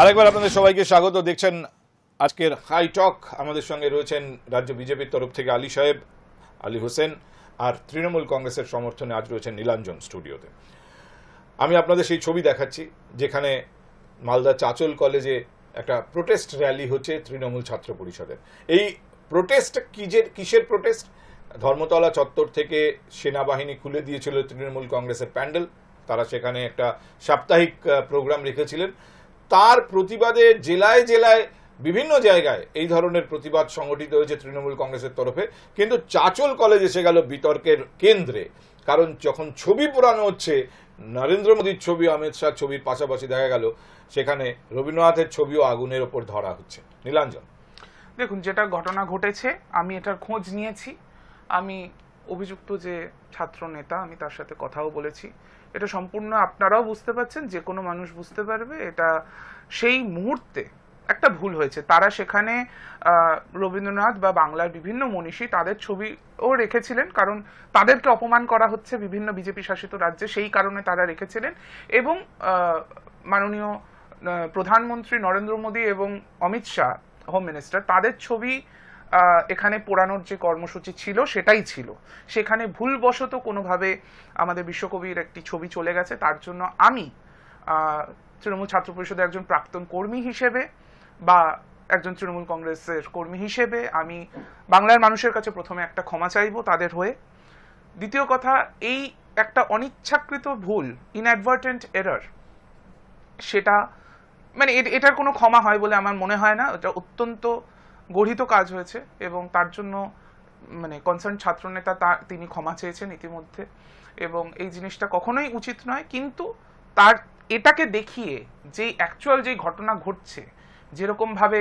আরেকবার আপনাদের সবাইকে স্বাগত। দেখছেন আজকের হাই টক আমাদের সঙ্গে রয়েছেন রাজ্য বিজেপির তরফ থেকে আলী সাহেব, আলী হোসেন আর তৃণমূল কংগ্রেসের সমর্থনে আজ রয়েছেন নীলাঞ্জন স্টুডিওতে। আমি আপনাদের সেই ছবি দেখাচ্ছি, যেখানে মালদা চাচল কলেজে একটা প্রোটেস্ট র্যালি হচ্ছে তৃণমূল ছাত্র পরিষদের। এই প্রোটেস্ট কিজের কিসের প্রোটেস্ট ধর্মতলা চত্বর থেকে সেনাবাহিনী খুলে দিয়েছিল তৃণমূল কংগ্রেসের প্যান্ডেল। তারা সেখানে একটা সাপ্তাহিক প্রোগ্রাম রেখেছিলেন। তার প্রতিবাদে জেলায় জেলায় বিভিন্ন জায়গায় এই ধরনের প্রতিবাদ সংগঠিত হয়েছে তৃণমূল কংগ্রেসের তরফে। কিন্তু চাচল কলেজ এসে গেল বিতর্কের কেন্দ্রে। কারণ যখন ছবি পোড়ানো হচ্ছে, নরেন্দ্র মোদীর ছবি, অমিত শাহ ছবির পাশাপাশি দেখা গেল, সেখানে রবীন্দ্রনাথের ছবিও আগুনের ওপর ধরা হচ্ছে। নীলাঞ্জন। দেখুন, যেটা ঘটনা ঘটেছে, আমি এটার খোঁজ নিয়েছি। আমি অভিযুক্ত যে ছাত্র নেতা, আমি তার সাথে কথাও বলেছি। এটা সম্পূর্ণ আপনারাও বুঝতে পারছেন, যে কোনো মানুষ বুঝতে পারবে। এটা সেই মুহূর্তে একটা ভুল হয়েছে। তারা সেখানে রবীন্দ্রনাথ বা বাংলার বিভিন্ন মনীষী তাদের ছবিও রেখেছিলেন, কারণ তাদেরকে অপমান করা হচ্ছে বিভিন্ন বিজেপি শাসিত রাজ্যে, সেই কারণে তারা রেখেছিলেন। এবং মাননীয় প্রধানমন্ত্রী নরেন্দ্র মোদী এবং অমিত শাহ হোম মিনিস্টার তাদের ছবি এখানে পোড়ানোর যে কর্মসূচি ছিল, সেটাই ছিল। সেখানে ভুলবশত কোনোভাবে আমাদের বিশ্বকবির একটি ছবি চলে গেছে। তার জন্য আমি তৃণমূল ছাত্র পরিষদের একজন প্রাক্তন কর্মী হিসেবে বা একজন তৃণমূল কংগ্রেসের কর্মী হিসেবে আমি বাংলার মানুষের কাছে প্রথমে একটা ক্ষমা চাইব তাদের হয়ে। দ্বিতীয় কথা, এই একটা অনিচ্ছাকৃত ভুল ইনঅ্যাডভার্টেন্ট এরর সেটা মানে এটার কোনো ক্ষমা হয় বলে আমার মনে হয় না। এটা অত্যন্ত গঠিত কাজ হয়েছে এবং তার জন্য মানে কনসার্ন ছাত্রনেতা তা, তিনি ক্ষমা চেয়েছেন ইতিমধ্যে এবং এই জিনিসটা কখনোই উচিত নয়। কিন্তু তার, এটাকে দেখিয়ে যে অ্যাকচুয়াল যে ঘটনা ঘটছে যেরকম ভাবে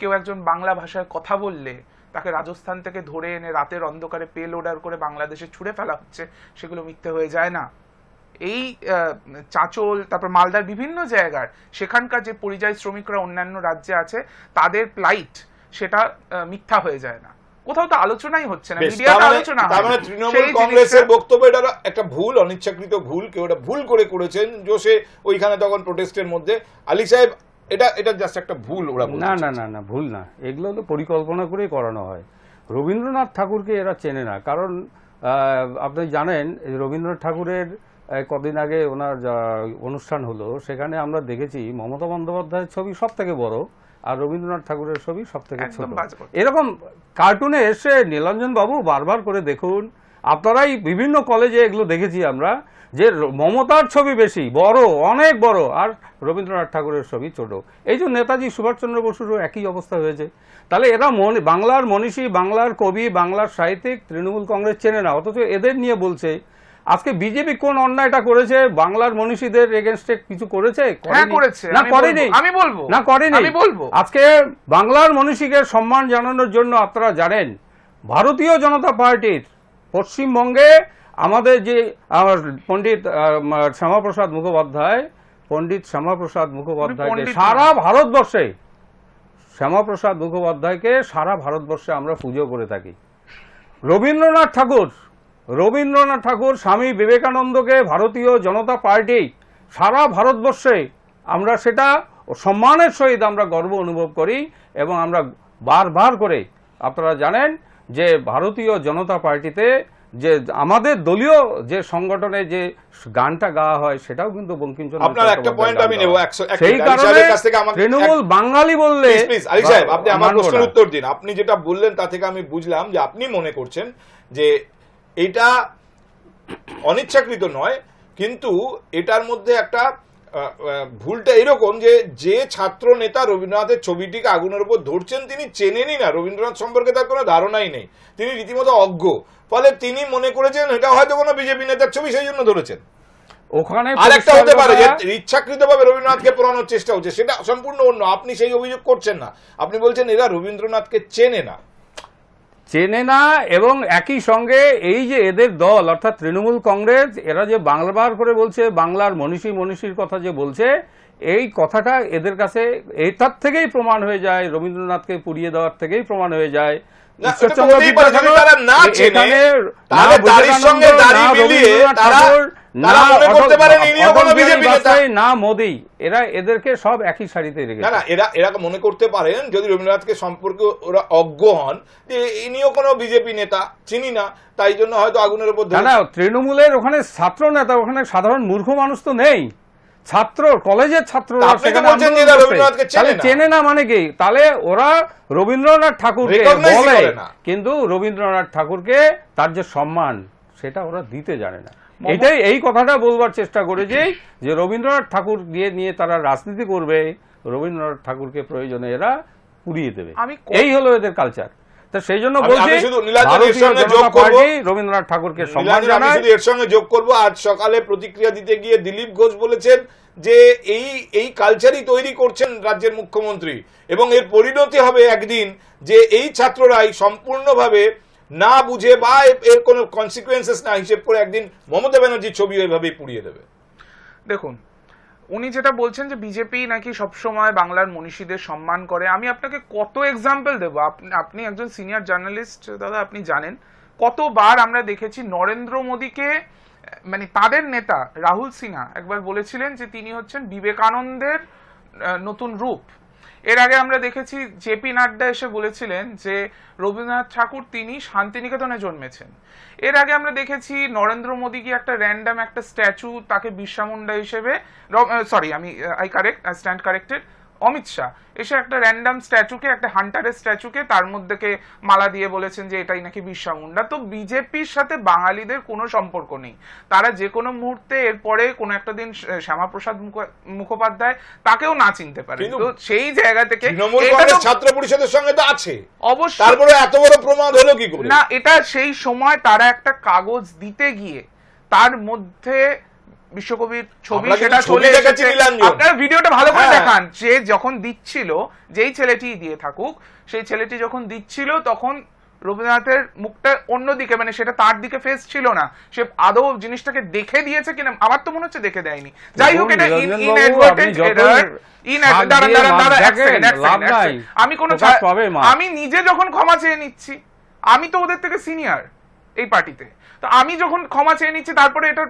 কেউ একজন বাংলা ভাষায় কথা বললে তাকে রাজস্থান থেকে ধরে এনে রাতের অন্ধকারে পে লোডার করে বাংলাদেশে ছুড়ে ফেলা হচ্ছে, সেগুলো মিথ্যে হয়ে যায় না। এই চাঁচল, তারপর মালদার বিভিন্ন জায়গার, সেখানকার যে পরিযায়ী শ্রমিকরা অন্যান্য রাজ্যে আছে, তাদের প্লাইট সেটা মিথ্যা হয়ে যায় না। কোথাও তো আলোচনাই হচ্ছে না মিডিয়াতে মানে- আলোচনা তার হয় মানে তৃণমূল কংগ্রেসের বক্তব্য এটা একটা ভুল অনিচ্ছাকৃত ভুল কেউ এটা ভুল করে করেছেন জোসে ওইখানে তখন প্রোটেস্টের মধ্যে। আলী সাহেব এটা এটা জাস্ট একটা ভুল ওরা না না না না ভুল না। এগুলো তো পরিকল্পনা করেই করানো হয়। রবীন্দ্রনাথ ঠাকুরকে এরা চেনে না। কারণ আহ, আপনি জানেন রবীন্দ্রনাথ ঠাকুরের কদিন আগে ওনার যা অনুষ্ঠান হলো সেখানে আমরা দেখেছি মমতা বন্দ্যোপাধ্যায়ের ছবি সব থেকে বড়। আর রবীন্দ্রনাথ ঠাকুরের ছবি সব থেকে ছোট। এরকম কার্টুনে এসে নীলাঞ্জন বাবু বারবার করে দেখুন। আপনারাই বিভিন্ন কলেজে এগুলো দেখেছি আমরা যে মমতার ছবি বেশি বড় অনেক বড় আর রবীন্দ্রনাথ ঠাকুরের ছবি ছোট। এই যে নেতাজি সুভাষচন্দ্র বসুরও একই অবস্থা হয়েছে। তাহলে এরা মনি- বাংলার মনীষী বাংলার কবি বাংলার সাহিত্যিক তৃণমূল কংগ্রেস চেনে না অথচ এদের নিয়ে বলছে আজকে বিজেপি কোন অন্যায়টা করেছে? বাংলার মনীষীদের এগেনস্টে কিছু করেছে? হ্যাঁ? না করেনি। আমি বলব। না করেনি। আমি বলব। আজকে বাংলার মনীষীকে সম্মান জানানোর জন্য আপনারা জানেন ভারতীয় জনতা পার্টির পশ্চিমবঙ্গে আমাদের যে পণ্ডিত শ্যামাপ্রসাদ মুখোপাধ্যায় পণ্ডিত শ্যামাপ্রসাদ মুখোপাধ্যায়কে সারা ভারতবর্ষে শ্যামাপ্রসাদ মুখোপাধ্যায়কে সারা ভারতবর্ষে আমরা পুজো করে থাকি। রবীন্দ্রনাথ ঠাকুর রবীন্দ্রনাথ ঠাকুর স্বামী বিবেকানন্দকে ভারতীয় জনতা পার্টি সারা ভারতবর্ষে আমরা সেটা সম্মানের সহিত আমরা গর্ব অনুভব করি এবং আমরা বারবার করে আপনারা জানেন যে ভারতীয় জনতা পার্টিতে যে আমাদের দলীয় যে সংগঠনে যে গানটা গাওয়া হয় সেটাও কিন্তু বঙ্কিমচন্দ্র আপনার একটা আমি নেব, সেই কারণে তৃণমূল বাঙালি বললে প্লিজ প্লিজ আলী সাহেব আপনি আমার প্রশ্নের উত্তর দিন। আপনি যেটা বললেন তা থেকে আমি বুঝলাম যে আপনি মনে করছেন যে এটা অনিচ্ছাকৃত নয় কিন্তু এটার মধ্যে একটা ভুলটা এরকম যে যে ছাত্র নেতা রবীন্দ্রনাথের ছবিটিকে আগুনের উপর ধরছেন তিনি চেনেনই না। রবীন্দ্রনাথ সম্পর্কে তার কোনো ধারণাই নেই। তিনি রীতিমতো অজ্ঞ। ফলে তিনি মনে করেছেন এটা হয়তো কোনো বিজেপি নেতার ছবি সেই জন্য ধরেছেন। ওখানে আর একটা হতে পারে যে ইচ্ছাকৃতভাবে রবীন্দ্রনাথকে পোড়ানোর চেষ্টা হচ্ছে সেটা সম্পূর্ণ অন্য। আপনি সেই অভিযোগ করছেন না। আপনি বলছেন এরা রবীন্দ্রনাথকে চেনে না। চেনে না এবং একই সঙ্গে এই যে এদের দল, অর্থাৎ তৃণমূল কংগ্রেস, এরা যে বাংলাবার করে বলছে, বাংলার মনীষী মনীষীর কথা যে বলছে, এই কথাটা এদের কাছে, এটার থেকেই প্রমাণ হয়ে যায়, রবীন্দ্রনাথকে পুড়িয়ে দেওয়ার থেকেই প্রমাণ হয়ে যায়। না, মোদি। এরা এদেরকে সব একই সারিতে রেখেছে। না এরা এরা মনে করতে পারেন যদি রবীন্দ্রনাথকে সম্পর্কে ওরা অজ্ঞ হন যে ইনিও কোনো বিজেপি নেতা চিনি না তাই জন্য হয়তো আগুনের উপর না না তৃণমূলের ওখানে ছাত্র নেতা ওখানে সাধারণ মূর্খ মানুষ তো নেই। ছাত্র কলেজের ছাত্ররা সেখানে। রবীন্দ্রনাথকে চেনে না। মানে কি? তাহলে ওরা রবীন্দ্রনাথ ঠাকুরকে বলে কিন্তু রবীন্দ্রনাথ ঠাকুরকে তার যে সম্মান সেটা ওরা দিতে জানে না। এটাই এই কথাটা বলবার চেষ্টা করেছি যে রবীন্দ্রনাথ ঠাকুর দিয়ে নিয়ে তারা রাজনীতি করবে রবীন্দ্রনাথ ঠাকুরকে প্রয়োজনে এরা পুড়িয়ে দেবে। এই হলো এদের কালচার তো সেই জন্য আমি- বলছি রবীন্দ্রনাথ ঠাকুরকে সম্মান শুধু এর সঙ্গে যোগ করব। আজ সকালে প্রতিক্রিয়া দিতে গিয়ে দিলীপ ঘোষ বলেছেন যে এই এই কালচারই তৈরি করছেন রাজ্যের মুখ্যমন্ত্রী এবং এর পরিণতি হবে একদিন যে এই ছাত্ররাই সম্পূর্ণভাবে না বুঝে বা এর কোনো কনসিকুয়েন্সেস না হিসেব করে একদিন মমতা ব্যানার্জির ছবি ওইভাবেই পুড়িয়ে দেবে। দেখুন উনি যেটা বলছেন যে বিজেপি নাকি সবসময় বাংলার মনীষীদের সম্মান করে, আমি আপনাকে কত এক্সাম্পল দেব? আপনি একজন সিনিয়র জার্নালিস্ট দাদা, আপনি জানেন, কতবার আমরা দেখেছি নরেন্দ্র মোদীকে মানে তাদের নেতা রাহুল সিনহা একবার বলেছিলেন যে তিনি হচ্ছেন বিবেকানন্দের নতুন রূপ। এর আগে আমরা দেখেছি জেপি নাড্ডা এসে বলেছিলেন যে রবীন্দ্রনাথ ঠাকুর তিনি শান্তিনিকেতনে জন্মেছেন। এর আগে আমরা দেখেছি নরেন্দ্র মোদী কি একটা র্যান্ডাম একটা স্ট্যাচু তাকে বিরসা মুন্ডা হিসেবে সরি আমি I correct stand corrected Amit Shah. এসে একটা র্যান্ডাম স্ট্যাচুকে একটা হান্টারের স্ট্যাচুকে তার মধ্যেকে মালা দিয়ে বলেছেন যে এটাই নাকি বিরসা মুন্ডা। তো বিজেপির সাথে বাঙালিদের কোনো সম্পর্ক নেই। তারা যে কোনো মুহূর্তে এরপরে কোনো একটা দিন শ্যামাপ্রসাদ মুখোপাধ্যায় তাকেও না চিনতে পারে। তো সেই জায়গা থেকে ছাত্র পরিষদের সঙ্গে তো আছে। অবশ্যই। তারপরে এত বড় প্রমাদ হলো কি করে? না এটা সেই সময় তারা একটা কাগজ দিতে গিয়ে তার মধ্যে বিশ্বকবির ছবি সেটা চলে নীলাঞ্জন। ভিডিওটা ভালো করে হ্যাঁ। দেখান সে যখন দিচ্ছিল যেই ছেলেটি দিয়ে থাকুক সেই ছেলেটি যখন দিচ্ছিল তখন রবীন্দ্রনাথের মুখটা অন্যদিকে মানে সেটা তার দিকে ফেস ছিল না সে আদৌ জিনিসটাকে দেখে দিয়েছে কিনা আমার তো মনে হচ্ছে দেখে দেয়নি যাই হোক এটা। আমি কোনো আমি নিজে যখন ক্ষমা চেয়ে নিচ্ছি আমি তো ওদের থেকে সিনিয়র এই পার্টিতে তো আমি যখন ক্ষমা চেয়ে নিচ্ছি তারপরে এটা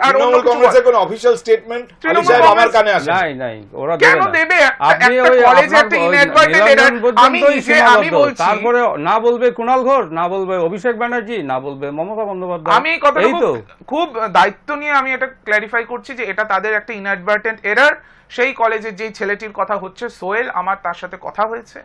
আর অন্য কংগ্রেসের কোনো অফিসিয়াল স্টেটমেন্ট আলী সাহেব আমার কানে আসে নাই নাই ওরা দেবে না। দেবে? একটা- আপনি একটা ওই কলেজে একটা ওই inadvertent নীলাঞ্জন error, পর্যন্তই আমি নিজে- আমি বলছি- তারপরে না বলবে কুণাল ঘোষ না বলবে অভিষেক ব্যানার্জি না বলবে মমতা বন্দ্যোপাধ্যায়। আমি এই কথাটা খুব- তো। খুব দায়িত্ব নিয়ে আমি এটা ক্ল্যারিফাই করছি যে এটা তাদের একটা ইনঅ্যাডভার্টেন্ট এরার সেই কলেজের যেই ছেলেটির কথা হচ্ছে সোহেল আমার তার সাথে কথা হয়েছে।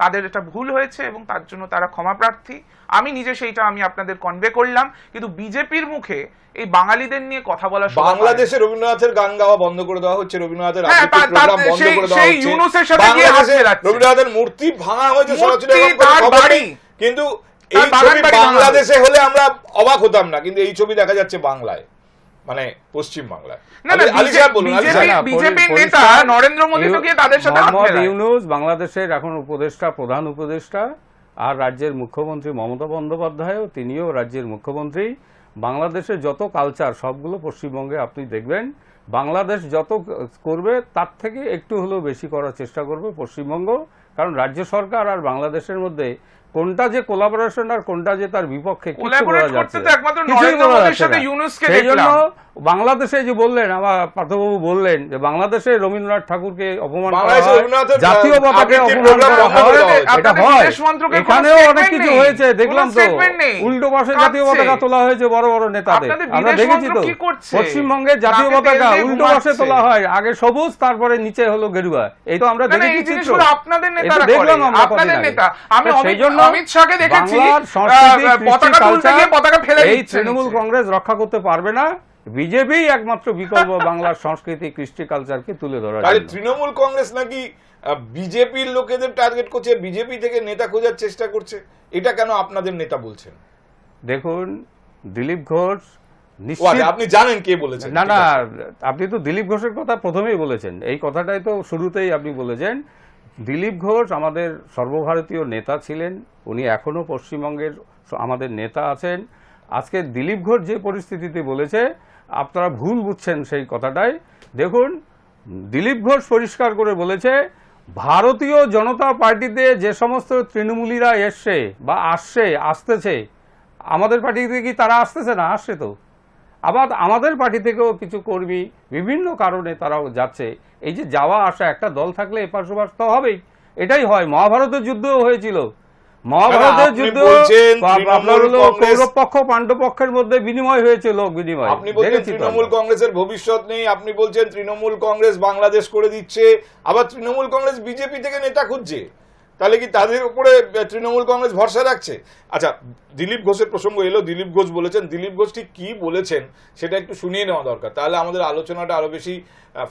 তাদের এটা ভুল হয়েছে এবং তার জন্য তারা ক্ষমা প্রার্থী আমি নিজে সেইটা আমি আপনাদের কনভে করলাম কিন্তু বিজেপির মুখে এই বাঙালিদের নিয়ে কথা বলা। বাংলাদেশে রবীন্দ্রনাথের গান গাওয়া বন্ধ করে দেওয়া হচ্ছে রবীন্দ্রনাথের হ্যাঁ, আবৃত্তির তা- তা- প্রোগ্রাম বন্ধ করে দেওয়া হচ্ছে ইউনুসের সাথে গিয়ে হাত মেলাচ্ছে। রবীন্দ্রনাথের মূর্তি ভাঙা হয়েছে সরাসরি বাড়ি। কিন্তু এই ছবি বাংলাদেশে হলে আমরা অবাক হতাম না কিন্তু এই ছবি দেখা যাচ্ছে বাংলায় মানে পশ্চিম বাংলায় না, না, আলী- আলী সাহেব বলুন আলী বিজেপি সাহেব না, না, বিজেপির পরি- নেতা নরেন্দ্র মোদী তো গিয়ে তাদের সাথে হাত মেলায়। ইউনুস বাংলাদেশের এখন উপদেষ্টা প্রধান উপদেষ্টা আর রাজ্যের মুখ্যমন্ত্রী মমতা বন্দ্যোপাধ্যায়ও তিনিও রাজ্যের মুখ্যমন্ত্রী। বাংলাদেশের যত কালচার সবগুলো পশ্চিমবঙ্গে আপনি দেখবেন। বাংলাদেশ যত করবে তার থেকে একটু হলেও বেশি করার চেষ্টা করবে পশ্চিমবঙ্গ। কারণ রাজ্য সরকার আর বাংলাদেশের মধ্যে কোনটা যে কোলাবোরেশন আর কোনটা যে তার বিপক্ষে সেই জন্য বাংলাদেশে যে বললেন আমার পার্থবাবু বললেন যে বাংলাদেশে রবীন্দ্রনাথ ঠাকুরকে অপমান হয় জাতীয় আবৃত্তির অপমান করা হয়। এটা হয়। এখানেও অনেক কিছু হয়েছে দেখলাম তো। উল্টো পাশে জাতীয় পতাকা তোলা হয়েছে বড় বড় নেতাদের। আমরা দেখেছি তো? পশ্চিমবঙ্গের জাতীয় পতাকা উল্টো পাশে তোলা হয়। আগে সবুজ তারপরে নিচে হলো গেরুয়া। এই তো আমরা দেখেছি দেখলাম আমরা সেই জন্য অমিত শাহকে দেখেছি, পতাকা তুলতে গিয়ে পতাকা ফেলে এই তৃণমূল কংগ্রেস রক্ষা করতে পারবে না। বিজেপি একমাত্র বিকল্প বাংলার সংস্কৃতি কৃষ্টি কালচারকে তুলে জন্য। তৃণমূল কংগ্রেস নাকি বিজেপির লোকেদের টার্গেট করছে বিজেপি থেকে নেতা খোঁজার চেষ্টা করছে। এটা কেন আপনাদের নেতা বলছেন? দেখুন দিলীপ ঘোষ আপনি জানেন কে বলেছেন না না আপনি তো দিলীপ ঘোষের কথা প্রথমেই বলেছেন। এই কথাটাই তো শুরুতেই আপনি বলেছেন। দিলীপ ঘোষ আমাদের সর্বভারতীয় নেতা ছিলেন, উনি এখনও পশ্চিমবঙ্গের আমাদের নেতা আছেন। আজকে দিলীপ ঘোষ যে পরিস্থিতিতে বলেছে, আপনারা ভুল বুঝছেন সেই কথাটাই। দেখুন, দিলীপ ঘোষ পরিষ্কার করে বলেছে, ভারতীয় জনতা পার্টিতে যে সমস্ত তৃণমূলীরা এসছে বা আসছে, আসতেছে, আমাদের পার্টিতে কি তারা আসতেছে না? আসছে তো। আবার আমাদের পার্টি থেকেও কিছু কর্মী বিভিন্ন কারণে তারাও যাচ্ছে। এই যে যাওয়া আসা একটা দল থাকলে এপাশ ওপাশ তো হবেই। এটাই হয়। মহাভারতের যুদ্ধও হয়েছিল। মহাভারতের যুদ্ধ কৌরব পক্ষ পাণ্ডব পক্ষের মধ্যে বিনিময় হয়েছে লোক বিনিময়। আপনি বলছেন তৃণমূল কংগ্রেসের ভবিষ্যৎ নেই। আপনি বলছেন তৃণমূল কংগ্রেস বাংলাদেশ করে দিচ্ছে। আবার তৃণমূল কংগ্রেস বিজেপি থেকে নেতা খুঁজছে। তাহলে কি তাদের উপরে তৃণমূল কংগ্রেস ভরসা রাখছে? আচ্ছা দিলীপ ঘোষের প্রসঙ্গ এলো, দিলীপ ঘোষ বলেছেন, দিলীপ ঘোষ ঠিক কি বলেছেন সেটা একটু শুনিয়ে নেওয়া দরকার। তাহলে আমাদের আলোচনাটা আরও বেশি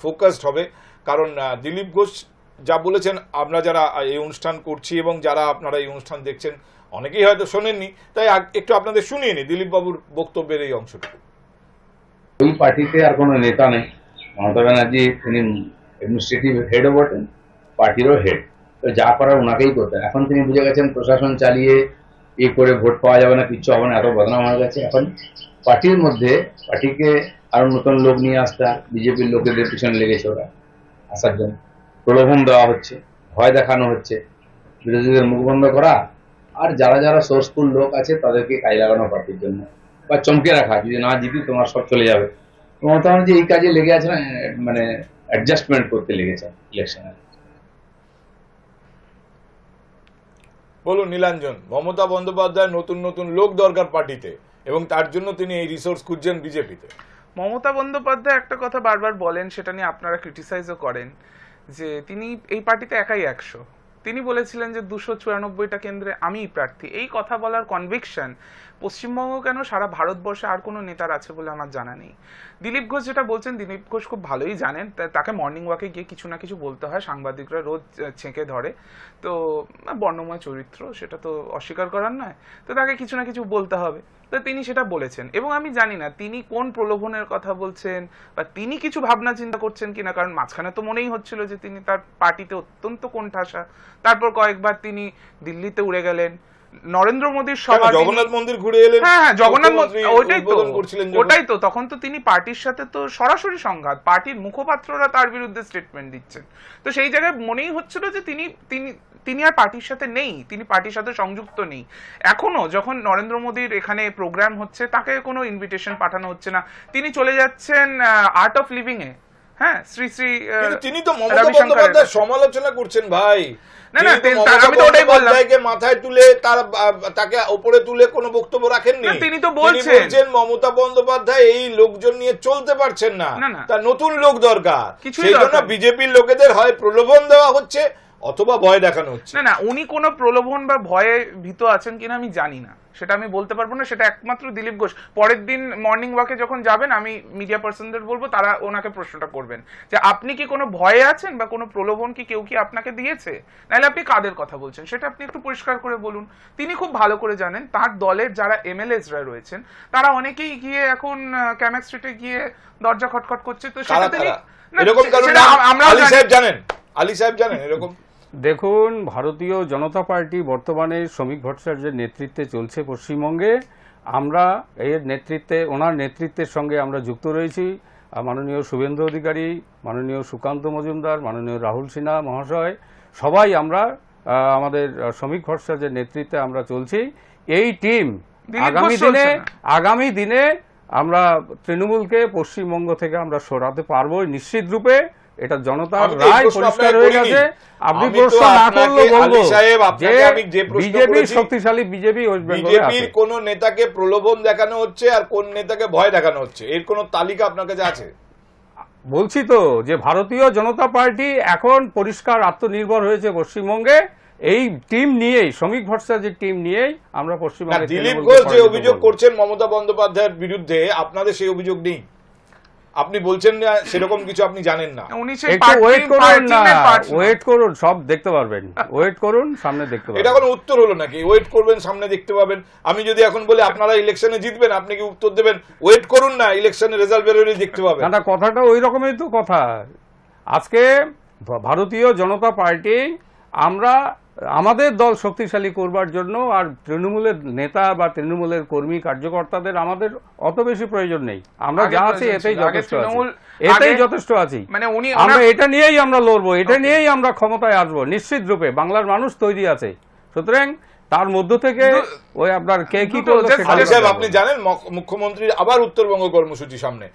ফোকাসড হবে। কারণ দিলীপ ঘোষ যা বলেছেন, আমরা যারা এই অনুষ্ঠান করছি এবং যারা আপনারা এই অনুষ্ঠান দেখছেন, অনেকেই হয়তো শোনেননি। তাই একটু আপনাদের শুনিয়ে নি দিলীপ বাবুর বক্তব্যের এই অংশটুকু। ওই পার্টিতে আর কোনো নেতা নেই। মমতা ব্যানার্জি, তিনি অ্যাডমিনিস্ট্রেটিভ হেডও বটেন পার্টিরও হেড তো যা করার ওনাকেই করতেন এখন তিনি বুঝে গেছেন প্রশাসন চালিয়ে এ করে ভোট পাওয়া যাবে না, কিচ্ছু হবে না, এত বদনাম হয়ে গেছে। এখন পার্টির মধ্যে পার্টিকে আরও নতুন লোক নিয়ে আসতে বিজেপির লোকেদের পিছনে লেগেছে ওরা। আসার জন্য প্রলোভন দেওয়া হচ্ছে, ভয় দেখানো হচ্ছে। বিরোধীদের মুখ বন্ধ করা আর যারা যারা সোর্সফুল লোক আছে তাদেরকে কাজে লাগানো পার্টির জন্য। বা চমকে রাখা, যদি না জিতি তোমার সব চলে যাবে। মমতা যে এই কাজে লেগে আছে না মানে অ্যাডজাস্টমেন্ট করতে লেগেছে ইলেকশনে বলুন, নীলাঞ্জন, মমতা বন্দ্যোপাধ্যায় নতুন নতুন লোক দরকার পার্টিতে এবং তার জন্য তিনি এই রিসোর্স খুঁজছেন বিজেপিতে। মমতা বন্দ্যোপাধ্যায় একটা কথা বারবার বলেন, সেটা নিয়ে আপনারা ক্রিটিসাইজও করেন, যে তিনি এই পার্টিতে একাই একশো। তিনি বলেছিলেন যে দুশো চুরানব্বইটা কেন্দ্রে আমিই প্রার্থী। এই কথা বলার কনভিকশন পশ্চিমবঙ্গ কেন সারা ভারতবর্ষে আর কোনো নেতার আছে বলে আমার জানা নেই। দিলীপ ঘোষ যেটা বলছেন, দিলীপ ঘোষ খুব ভালোই জানেন। তাকে মর্নিং ওয়াকে গিয়ে কিছু না কিছু বলতে হয়। সাংবাদিকরা রোজ ছেঁকে ধরে। তো বর্ণময় চরিত্র, সেটা তো অস্বীকার করার নয়। তো তাকে কিছু না কিছু বলতে হবে। তো তিনি সেটা বলেছেন। এবং আমি জানি না, তিনি কোন প্রলোভনের কথা বলছেন, বা তিনি কিছু ভাবনা চিন্তা করছেন কিনা, কারণ মাঝখানে তো মনেই হচ্ছিল যে তিনি তার পার্টিতে অত্যন্ত কোণঠাসা। তারপর কয়েকবার তিনি দিল্লিতে উড়ে গেলেন। নরেন্দ্র মোদীর সভা জগন্নাথ মন্দির ঘুরে এলেন? হ্যাঁ হ্যাঁ জগন্নাথ মন্দির ওইটাই তো। ওটাই তো তখন তো তিনি পার্টির সাথে তো সরাসরি সংঘাত পার্টির মুখপাত্ররা তার বিরুদ্ধে স্টেটমেন্ট দিচ্ছেন। তো সেই জায়গায় মনেই হচ্ছিল যে তিনি তিনি তিনি আর পার্টির সাথে নেই তিনি পার্টির সাথে সংযুক্ত নেই। এখনও যখন নরেন্দ্র মোদীর এখানে প্রোগ্রাম হচ্ছে তাকে কোনো ইনভিটেশন পাঠানো হচ্ছে না। তিনি চলে যাচ্ছেন আর্ট অফ লিভিং এ হ্যাঁ শ্রী শ্রী তিনি তো মমতা কাছে। সমালোচনা করছেন ভাই। না, না, আমি তো ওটাই বললাম। মাথায় তুলে তার তাকে উপরে তুলে কোনো বক্তব্য রাখেননি না, তিনি তো বলছেন। যে মমতা বন্দ্যোপাধ্যায় এই লোকজন নিয়ে চলতে পারছেন না। তার নতুন লোক দরকার সেই জন্য বিজেপির লোকেদের হয় প্রলোভন দেওয়া হচ্ছে অথবা ভয় দেখানো হচ্ছে। না না উনি কোনো প্রলোভন বা ভয়ে ভীত আছেন কিনা আমি জানি না। সেটা আমি বলতে পারব না সেটা একমাত্র দিলীপ ঘোষ। পরের দিন মর্নিং ওয়াকে যখন যাবেন আমি মিডিয়া পার্সনদের বলব তারা ওনাকে প্রশ্নটা করবেন। যে আপনি কি কোনো ভয়ে আছেন বা কোনো প্রলোভন কি কেউ কি আপনাকে দিয়েছে? নাহলে আপনি কাদের কথা বলছেন? সেটা আপনি একটু পরিষ্কার করে বলুন। তিনি খুব ভালো করে জানেন তার দলের যারা এমএলএসরা রয়েছেন তারা অনেকেই গিয়ে এখন ক্যামেক স্ট্রিটে গিয়ে দরজা খটখট করছে। তো সেটা তিনি আমরাও আলী সাহেব জানেন। আলী সাহেব জানেন এরকম? দেখুন ভারতীয় জনতা পার্টি বর্তমানে শ্রমিক ভট্টাচার্যের নেতৃত্বে চলছে পশ্চিমবঙ্গে। আমরা এর নেতৃত্বে ওনার নেতৃত্বের সঙ্গে আমরা যুক্ত রয়েছি। মাননীয় শুভেন্দু অধিকারী মাননীয় সুকান্ত মজুমদার মাননীয় রাহুল সিনহা মহাশয় সবাই আমরা আমাদের শ্রমিক ভট্টাচার্যের নেতৃত্বে আমরা চলছি। এই টিম আগামী দিনে আগামী দিনে আমরা তৃণমূলকে পশ্চিমবঙ্গ থেকে আমরা সরাতে পারব নিশ্চিত রূপে। এটা জনতার রায় পরিষ্কার হয়ে গেছে। আপনি প্রশ্ন না আপনাকে, বলব সাহেব, যে আপনাকে আমি যে প্রশ্ন বিজেপি শক্তিশালী বিজেপি ওয়েস্ট বেঙ্গলে বিজেপির কোন নেতাকে প্রলোভন দেখানো হচ্ছে আর কোন নেতাকে ভয় দেখানো হচ্ছে? এর কোন তালিকা আপনার কাছে আছে? বলছি তো যে ভারতীয় জনতা পার্টি এখন পরিষ্কার আত্মনির্ভর হয়েছে পশ্চিমবঙ্গে। এই টিম নিয়েই শ্রমিক ভট্টাচার্যের টিম নিয়েই আমরা পশ্চিমবঙ্গে দিলীপ ঘোষ যে অভিযোগ করছেন মমতা বন্দ্যোপাধ্যায়ের বিরুদ্ধে আপনাদের সেই অভিযোগ নেই। আপনি বলছেন না সেরকম কিছু আপনি জানেন না। একটু ওয়েট করুন না। ওয়েট করুন সব দেখতে পারবেন। ওয়েট করুন সামনে দেখতে পাবেন এটা কোনো উত্তর হলো নাকি? ওয়েট করবেন সামনে দেখতে পাবেন। আমি যদি এখন বলি আপনারা ইলেকশনে জিতবেন আপনি কি উত্তর দেবেন? ওয়েট করুন না ইলেকশনে রেজাল্ট বেরোলে দেখতে পাবেন। না না কথাটা ওই রকমই তো কথা। আজকে ভারতীয় জনতা পার্টি আমরা আমাদের দল শক্তিশালী করবার জন্য আর তৃণমূলের নেতা বা তৃণমূলের কর্মী কার্যকর্তাদের আমাদের অত বেশি প্রয়োজন নেই। আমরা যা আছি এতেই যথেষ্ট এতেই যথেষ্ট আছি। মানে উনি আমরা এটা নিয়েই আমরা লড়বো এটা নিয়েই আমরা ক্ষমতায় আসব নিশ্চিত রূপে। বাংলার মানুষ তৈরি আছে। সুতরাং তার মধ্য থেকে ওই আপনার কে কি সাহেব আপনি জানেন মুখ্যমন্ত্রীর আবার উত্তরবঙ্গ কর্মসূচি সামনে।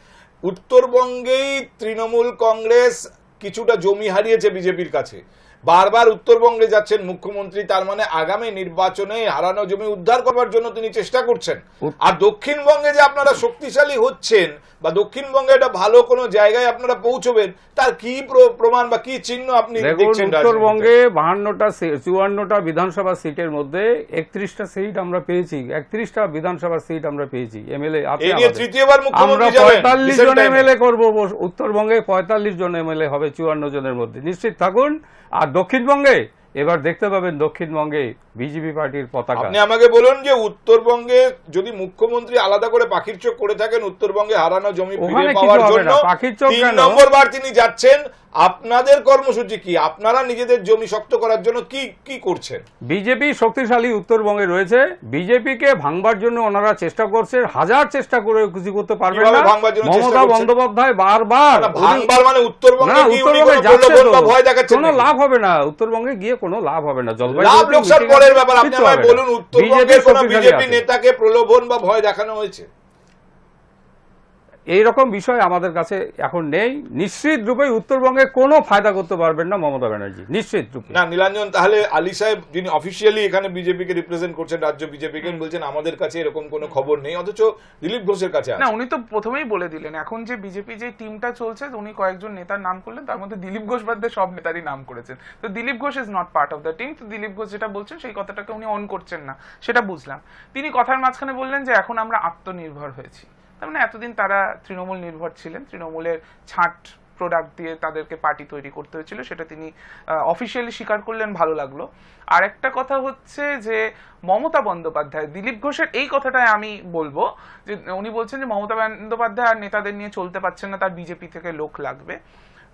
উত্তরবঙ্গেই তৃণমূল কংগ্রেস কিছুটা জমি হারিয়েছে বিজেপির কাছে। বারবার উত্তরবঙ্গে যাচ্ছেন মুখ্যমন্ত্রী তার মানে আগামী নির্বাচনে হারানো জমি উদ্ধার করবার জন্য তিনি চেষ্টা করছেন। আর দক্ষিণবঙ্গে যে আপনারা শক্তিশালী হচ্ছেন বা দক্ষিণবঙ্গে একটা ভালো কোনো জায়গায় আপনারা পৌঁছবেন তার কি প্রমাণ বা কি চিহ্ন আপনি? উত্তরবঙ্গে বাহান্নটা চুয়ান্নটা বিধানসভা সিটের মধ্যে একত্রিশটা সিট আমরা পেয়েছি একত্রিশটা বিধানসভা সিট আমরা পেয়েছি এমএলএ তৃতীয়বার আমরা পঁয়তাল্লিশ জন। এমএলএ করব উত্তরবঙ্গে পঁয়তাল্লিশ জন এমএলএ হবে চুয়ান্ন জনের মধ্যে নিশ্চিত থাকুন আর দক্ষিণবঙ্গে এবার দেখতে পাবেন দক্ষিণবঙ্গে বিজেপি পার্টির পতাকা। আপনি আমাকে বলুন যে উত্তরবঙ্গে যদি মুখ্যমন্ত্রী আলাদা করে পাখির চোখ করে থাকেন উত্তরবঙ্গে হারানো জমি ফিরে পাওয়ার জন্য পাখির চোখ নম্বরবার নম্বর বার তিনি যাচ্ছেন। আপনাদের কর্মসূচি কি? আপনারা নিজেদের জমি শক্ত করার জন্য কি কি করছেন? বিজেপি শক্তিশালী উত্তরবঙ্গে রয়েছে। বিজেপিকে ভাঙবার জন্য ওনারা চেষ্টা করছে। হাজার চেষ্টা করে কিছু করতে পারবেন না। মমতা বন্দ্যোপাধ্যায় বারবার ভাঙবার মানে উত্তরবঙ্গে কি উত্তরবঙ্গে যাচ্ছে ভয় দেখাচ্ছেন কোনো লাভ হবে না। উত্তরবঙ্গে গিয়ে কোনো লাভ হবে না। জলপাইগুড়িতে লাভ লোকসান পরের ব্যাপার। আপনি আমায় বলুন উত্তরবঙ্গের BJP কোন বিজেপি নেতাকে প্রলোভন বা ভয় দেখানো হয়েছে? এই রকম বিষয় আমাদের কাছে এখন নেই। নিশ্চিত রূপে উত্তরবঙ্গে কোনো ফায়দা করতে পারবেন না মমতা ব্যানার্জি। নিশ্চিত রূপে। না নীলাঞ্জন তাহলে আলী সাহেব যিনি অফিসিয়ালি এখানে বিজেপিকে রিপ্রেজেন্ট করছেন রাজ্য বিজেপিকে বলছেন আমাদের কাছে এরকম কোনো খবর নেই অথচ দিলীপ ঘোষের কাছে আছে। না উনি তো প্রথমেই বলে দিলেন এখন যে বিজেপি যে টিমটা চলছে উনি কয়েকজন নেতার নাম করলেন তার মধ্যে দিলীপ ঘোষ বাদ দিয়ে সব নেতারই নাম করেছেন। তো Dilip Ghosh is not part of the team তো দিলীপ ঘোষ যেটা বলছেন সেই কথাটাকে উনি অন করছেন না সেটা বুঝলাম। তিনি কথার মাঝখানে বললেন যে এখন আমরা আত্মনির্ভর হয়েছি। তার মানে এতদিন তারা তৃণমূল নির্ভর ছিলেন। তৃণমূলের ছাঁট প্রোডাক্ট দিয়ে তাদেরকে পার্টি তৈরি করতে হয়েছিল, সেটা তিনি অফিসিয়ালি স্বীকার করলেন, ভালো লাগল। আর একটা কথা হচ্ছে যে মমতা বন্দ্যোপাধ্যায়, দিলীপ ঘোষের এই কথাটাই আমি বলব, যে উনি বলছেন যে মমতা বন্দ্যোপাধ্যায় আর নেতাদের নিয়ে চলতে পারছেন না, তার বিজেপি থেকে লোক লাগবে।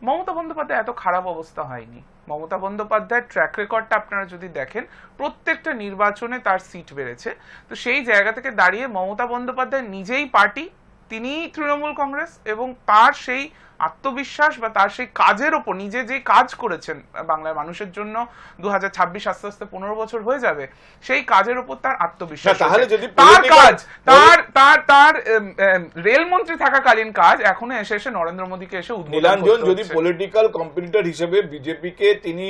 মমতা বন্দ্যোপাধ্যায় এত খারাপ অবস্থা হয়নি। মমতা বন্দ্যোপাধ্যায়ের ট্র্যাক রেকর্ডটা আপনারা যদি দেখেন, প্রত্যেকটা নির্বাচনে তার সিট বেড়েছে। তো সেই জায়গা থেকে দাঁড়িয়ে মমতা বন্দ্যোপাধ্যায় নিজেই পার্টি তিনি তৃণমূল কংগ্রেস এবং তার সেই আত্মবিশ্বাস বা তার সেই কাজের ওপর নিজে যে কাজ করেছেন বাংলার মানুষের জন্য দু হাজার ছাব্বিশ আস্তে আস্তে পনেরো বছর হয়ে যাবে সেই কাজের ওপর তার আত্মবিশ্বাস তাহলে যদি তার কাজ তার তার তার রেলমন্ত্রী থাকাকালীন কাজ এখনও এসে এসে নরেন্দ্র মোদীকে এসে উদ্বোধন যদি পলিটিক্যাল কম্পিটিটর হিসেবে বিজেপিকে তিনি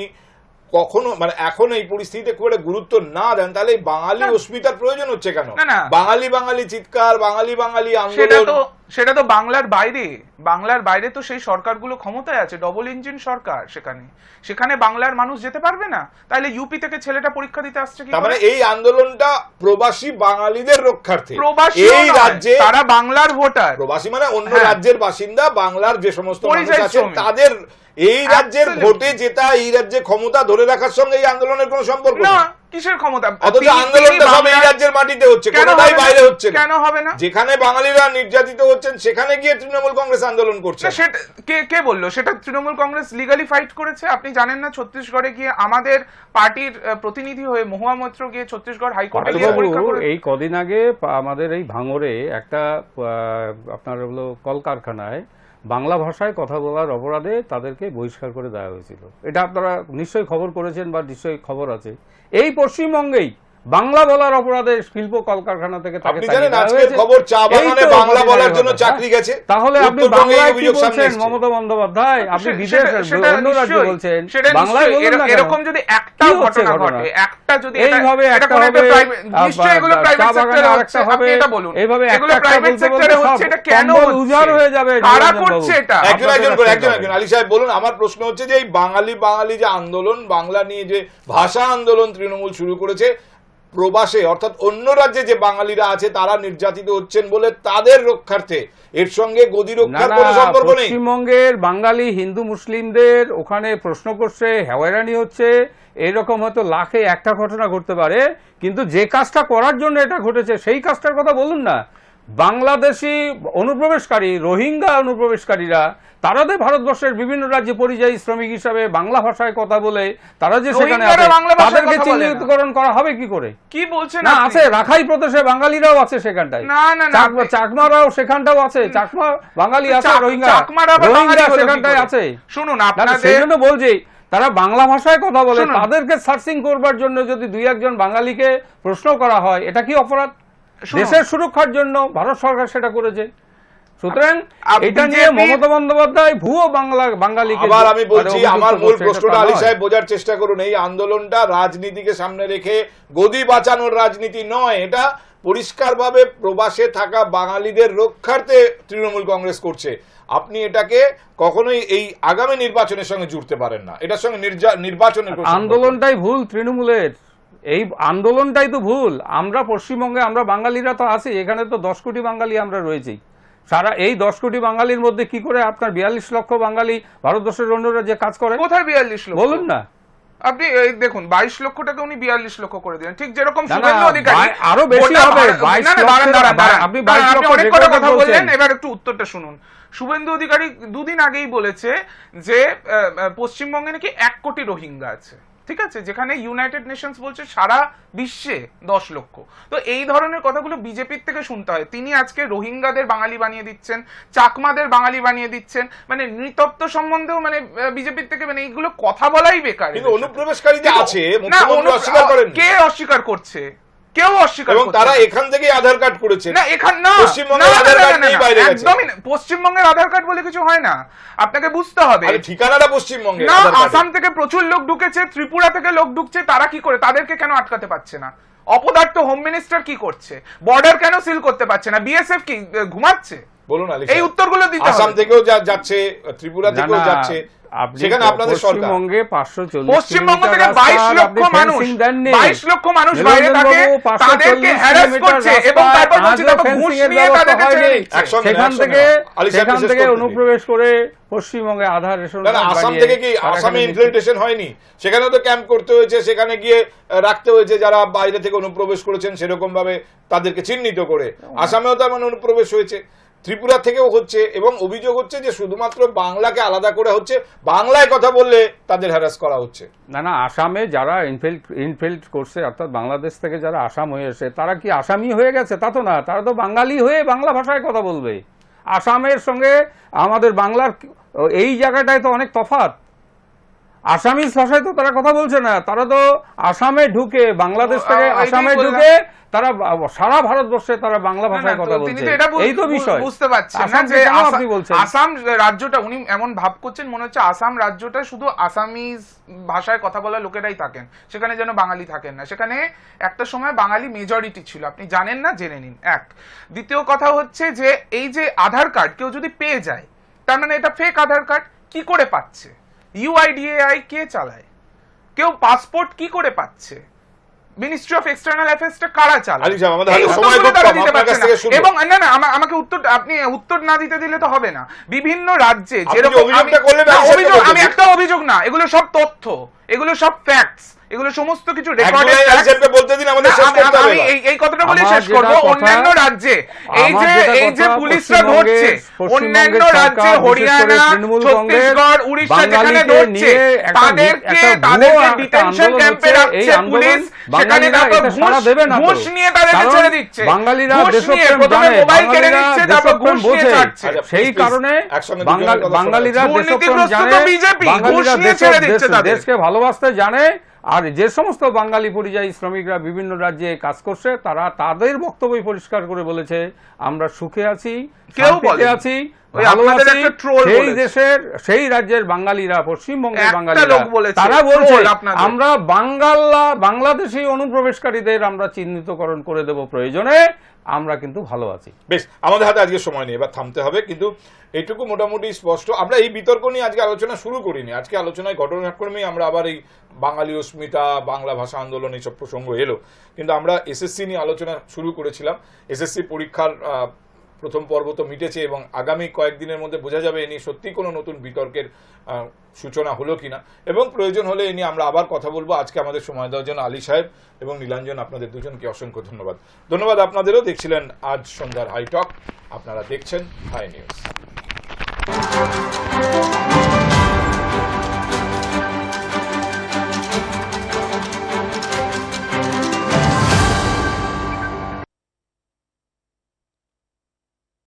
কখনো মানে এখন এই পরিস্থিতিতে খুব একটা গুরুত্ব না দেন তাহলে বাঙালি অস্মিতার প্রয়োজন হচ্ছে কেন। বাঙালি বাঙালি চিৎকার বাঙালি বাঙালি আন্দোলন। সেটা তো বাংলার বাইরে। বাংলার বাইরে তো সেই সরকারগুলো ক্ষমতায় আছে ডবল ইঞ্জিন সরকার সেখানে। সেখানে বাংলার মানুষ যেতে পারবে না? তাহলে ইউপি থেকে ছেলেটা পরীক্ষা দিতে আসছে কি মানে এই আন্দোলনটা প্রবাসী বাঙালিদের রক্ষার্থে। প্রবাসী এই রাজ্যে তারা বাংলার ভোটার। প্রবাসী মানে অন্য হ্যাঁ। রাজ্যের বাসিন্দা বাংলার যে সমস্ত মানুষ আছেন তাদের এই রাজ্যের ভোটে জেতা এই রাজ্যে ক্ষমতা ধরে রাখার সঙ্গে এই আন্দোলনের কোনো সম্পর্ক না কিসের ক্ষমতা? অথচ আন্দোলনটা সব এই রাজ্যের মাটিতে হচ্ছে কেন কোনোটাই বাইরে হচ্ছে না। কেন হবে না? যেখানে বাঙালিরা নির্যাতিত হচ্ছেন সেখানে গিয়ে তৃণমূল কংগ্রেস আন্দোলন করছে। সেটা কে কে বলল? সেটা তৃণমূল কংগ্রেস লিগালি ফাইট করেছে। আপনি জানেন না ছত্তিশগড়ে গিয়ে আমাদের পার্টির প্রতিনিধি হয়ে মহুয়া মৈত্র গিয়ে ছত্তিশগড় হাইকোর্টে গিয়ে পরীক্ষা করে এই কদিন আগে আমাদের এই ভাঙরে একটা আহ, আপনার হলো কলকারখানায় বাংলা ভাষায় কথা বলার অপরাধে তাদেরকে বহিষ্কার করে দেওয়া হয়েছিল। এটা আপনারা নিশ্চয়ই খবর করেছেন বা নিশ্চয়ই খবর আছে। এই পশ্চিমবঙ্গেই বাংলা বলার অপরাধে শিল্প কলকারখানা থেকে তাকে জানেন আজকের খবর চা বাগানে বাংলা বলার জন্য চাকরি গেছে। তাহলে আপনি বাংলায় কি বলছেন মমতা বন্দ্যোপাধ্যায়? আপনি বিদেশ অন্য রাজ্যে বলছেন। বাংলায় বলুন না এরকম যদি একটা ঘটনা? ঘটে একটা যদি এইভাবে একটা হবে, নিশ্চয়ই এগুলো প্রাইভেট সেক্টরে হচ্ছে। আপনি এটা বলুন। এইভাবে এগুলো প্রাইভেট সেক্টরে হচ্ছে এটা কেন উজাড় হয়ে যাবে কারা করছে এটা? একজন একজন করে একজন একজন। আলী সাহেব বলুন আমার প্রশ্ন হচ্ছে যে এই বাঙালি বাঙালি যে আন্দোলন বাংলা নিয়ে যে ভাষা আন্দোলন তৃণমূল শুরু করেছে প্রবাসে অর্থাৎ অন্য রাজ্যে যে বাঙালিরা আছে তারা নির্যাতিত হচ্ছেন বলে তাদের রক্ষার্থে। এর সঙ্গে গদি রক্ষার কোনো সম্পর্ক নেই। পশ্চিমবঙ্গের বাঙালি হিন্দু মুসলিমদের ওখানে প্রশ্ন করছে হেওয়ারানি হচ্ছে এরকম হয়তো লাখে একটা ঘটনা ঘটতে পারে কিন্তু যে কাজটা করার জন্য এটা ঘটেছে সেই কাজটার কথা বলুন না। বাংলাদেশি অনুপ্রবেশকারী রোহিঙ্গা অনুপ্রবেশকারীরা তারা যে ভারতবর্ষের বিভিন্ন রাজ্যে পরিযায়ী শ্রমিক হিসাবে বাংলা ভাষায় কথা বলে তারা যে সেখানে তাদেরকে। চিহ্নিতকরণ করা হবে কি করে? কি বলছেন না আছে রাখাই প্রদেশে বাঙালিরাও আছে সেখানটায়। না, না, চাকমারাও সেখানটাও আছে চাকমা বাঙালি আছে রোহিঙ্গা রোহিঙ্গা সেখানটায় আছে। শুনুন আপনাদের সেই জন্য বলছি তারা বাংলা ভাষায় কথা বলে তাদেরকে সার্চিং করবার জন্য যদি দুই একজন বাঙালিকে প্রশ্ন করা হয় এটা কি অপরাধ। দেশের সুরক্ষার জন্য ভারত সরকার সেটা করেছে। সুতরাং এটা নিয়ে মমতা বন্দ্যোপাধ্যায় ভুয়ো বাংলা বাঙালিকে আবার আমি বলছি আমার মূল প্রশ্নটা আলী সাহেব বোঝার চেষ্টা করুন এই আন্দোলনটা রাজনীতিকে সামনে রেখে গদি বাঁচানোর রাজনীতি নয় এটা পরিষ্কারভাবে প্রবাসে থাকা বাঙালিদের রক্ষার্থে তৃণমূল কংগ্রেস করছে। আপনি এটাকে কখনোই এই আগামী নির্বাচনের সঙ্গে জুড়তে পারেন না। এটার সঙ্গে নির্বাচনের। আন্দোলনটাই ভুল তৃণমূলের। এই আন্দোলনটাই তো ভুল। আমরা পশ্চিমবঙ্গে আমরা বাঙালিরা তো আছি এখানে তো দশ কোটি বাঙালি আমরা রয়েছি। সারা এই দশ কোটি বাঙালির মধ্যে কি করে আপনার বিয়াল্লিশ লক্ষ বাঙালি ভারতবর্ষের অন্য রাজ্যে কাজ করে? কোথায় বিয়াল্লিশ লক্ষ? বলুন না। আপনি এই দেখুন বাইশ লক্ষটাকে উনি বিয়াল্লিশ লক্ষ করে দিলেন। ঠিক যেরকম আরও বেশি হবে, ভারত- 22 না, না, দাঁড়ান, লক্ষের- দাঁড়ান, দাঁড়ান। আপনি দাঁড়ান, 22 আপনি লক্ষ অনেক যে কথা বললেন এবার একটু উত্তরটা শুনুন। শুভেন্দু অধিকারী দুদিন আগেই বলেছে যে পশ্চিমবঙ্গে নাকি এক কোটি রোহিঙ্গা আছে। ঠিক আছে? যেখানে ইউনাইটেড নেশনস বলছে সারা বিশ্বে দশ লক্ষ। তো এই ধরনের কথাগুলো বিজেপির থেকে শুনতে হয়। তিনি আজকে রোহিঙ্গাদের বাঙালি বানিয়ে দিচ্ছেন চাকমাদের বাঙালি বানিয়ে দিচ্ছেন মানে নৃতত্ব সম্বন্ধেও মানে বিজেপির থেকে মানে এইগুলো কথা বলাই বেকার। অনুপ্রবেশকারী আছে কে অস্বীকার করছে? কেউ অস্বীকার এবং তারা এখান থেকে আধার কার্ড করেছে। না এখান না পশ্চিমবঙ্গের আধার কার্ড নেই বাইরে গেছে। একদমই পশ্চিমবঙ্গের আধার কার্ড বলে কিছু হয় না। আপনাকে বুঝতে হবে। ঠিকানাটা পশ্চিমবঙ্গে না আসাম থেকে প্রচুর লোক ঢুকেছে ত্রিপুরা থেকে লোক ঢুকছে তারা কি করে? তাদেরকে কেন আটকাতে পারছে না? অপদার্থ হোম মিনিস্টার কি করছে? বর্ডার কেন সিল করতে পারছে না? বিএসএফ কি ঘুমাচ্ছে? বলুন এই উত্তরগুলো দিতে আসাম থেকেও যাচ্ছে ত্রিপুরা থেকেও যাচ্ছে সেখানে আপনাদের সরকার। পশ্চিমবঙ্গে পাঁচশো চল্লিশ পশ্চিমবঙ্গ থেকে বাইশ লক্ষ মানুষ বাইশ লক্ষ মানুষ বাইরে থাকে তাদেরকে হ্যারাস করছে এবং তারপর বলছে ঘুষ নিয়ে তাদেরকে ছেড়ে সেখান থেকে সেখান থেকে অনুপ্রবেশ করে পশ্চিমবঙ্গে আধার রেশন আসাম থেকে কি আসামে এখানে হয়নি? সেখানেও তো ক্যাম্প করতে হয়েছে সেখানে গিয়ে রাখতে হয়েছে যারা বাইরে থেকে অনুপ্রবেশ করেছেন সেরকম ভাবে তাদেরকে চিহ্নিত করে। আসামেও তার মানে অনুপ্রবেশ হয়েছে। ত্রিপুরা থেকেও হচ্ছে এবং অভিযোগ হচ্ছে যে শুধুমাত্র বাংলাকে আলাদা করে হচ্ছে বাংলায় কথা বললে তাদের হ্যারাস করা হচ্ছে। না না, আসামে যারা ইনফিল্ড ইনফিল্ড করছে, অর্থাৎ বাংলাদেশ থেকে যারা আসাম হয়ে এসে, তারা কি আসামি হয়ে গেছে? তা তো না, তারা তো বাঙালি হয়ে বাংলা ভাষায় কথা বলবে। আসামের সঙ্গে আমাদের বাংলার এই জায়গাটায় তো অনেক তফাৎ। আসামিজ ভাষায় তো তারা কথা বলছে না তারা তো আসামে ঢুকে বাংলাদেশ থেকে আসামে ঢুকে তারা সারা ভারতবর্ষে তারা বাংলা ভাষায় কথা বলছে। এই তো বিষয়। বুঝতে পারছেন না যে আপনি বলছেন। আসাম রাজ্যটা উনি এমন ভাব করছেন মনে হচ্ছে আসাম রাজ্যটা শুধু আসামিজ ভাষায় কথা বলা লোকেরাই থাকেন সেখানে যেন বাঙালি থাকেন না। সেখানে একটা সময় বাঙালি মেজরিটি ছিল আপনি জানেন না? জেনে নিন। এক। দ্বিতীয় কথা হচ্ছে যে এই যে আধার কার্ড কেউ যদি পেয়ে যায় তার মানে এটা ফেক আধার কার্ড কি করে পাচ্ছে? ইউআইডিএআই কে চালায়? কেউ পাসপোর্ট কি করে পাচ্ছে? মিনিস্ট্রি অফ এক্সটার্নাল অ্যাফেয়ার্সটা কারা চালায়। এবং না না আমা- আমাকে উত্তর আপনি উত্তর না দিতে দিলে তো হবে না। বিভিন্ন রাজ্যে যেরকম আমি একটা অভিযোগ না এগুলো সব তথ্য এগুলো সব ফ্যাক্টস এগুলো সমস্ত কিছু রেকর্ডেড বলতে দিন আমাদের শেষ করতে হবে। আমি এই এই কথাটা বলে শেষ করব। অন্যান্য রাজ্যে। এই যে এই যে পুলিশরা ধরছে অন্যান্য রাজ্যে হরিয়ানা ছত্তিশগড় উড়িষ্যা যেখানে ধরছে তাদেরকে তাদেরকে ডিটেনশন ক্যাম্পে রাখছে পুলিশ। সেখানে বাঙালিরা তারপর ঘুষ দেবে না ঘুষ নিয়ে তাদেরকে ছেড়ে দিচ্ছে। বাঙালিরা ঘুষ নিয়ে দেশপ্রেম প্রথমে মোবাইল কেড়ে নিচ্ছে তারপর ঘুষ নিয়ে ছাড়ছে। আচ্ছা, সেই কারণে বাঙালিরা। দেশপ্রেম জানে বাঙালিরা নিয়ে ছেড়ে দিচ্ছে দেশকে ভালোবাসতে জানে আর যে সমস্ত বাঙালি পরিযায়ী শ্রমিকরা বিভিন্ন রাজ্যে কাজ করছে তারা তাদের বক্তব্য পরিষ্কার করে বলেছে আমরা সুখে আছি কেউ আছি সেই দেশের সেই রাজ্যের বাঙালিরা পশ্চিমবঙ্গের বাঙালিরা তারা বলছে আমরা বাঙ্গাল্লা বাংলাদেশি অনুপ্রবেশকারীদের আমরা চিহ্নিতকরণ করে দেব প্রয়োজনে আমরা কিন্তু ভালো আছি। বেশ আমাদের হাতে আজকে সময় নেই এবার থামতে হবে কিন্তু এইটুকু মোটামুটি স্পষ্ট। আমরা এই বিতর্ক নিয়ে আজকে আলোচনা শুরু করিনি আজকে আলোচনায় ঘটনাক্রমেই আমরা আবার এই বাঙালি অস্মিতা বাংলা ভাষা আন্দোলন এইসব প্রসঙ্গ এলো। কিন্তু আমরা এসএসসি নিয়ে আলোচনা শুরু করেছিলাম এসএসসি পরীক্ষার প্রথম পর্ব তো মিটেছে এবং আগামী কয়েকদিনের মধ্যে বোঝা যাবে এ নিয়ে সত্যি কোনো নতুন বিতর্কের সূচনা হলো কিনা। এবং প্রয়োজন হলে এ নিয়ে আমরা আবার কথা বলব। আজকে আমাদের সময় দেওয়ার জন্য আলী সাহেব এবং নীলাঞ্জন, আপনাদের দুজনকে অসংখ্য ধন্যবাদ। ধন্যবাদ আপনাদেরও। দেখছিলেন আজ সন্ধ্যার হাইটক আপনারা দেখছেন হাই নিউজ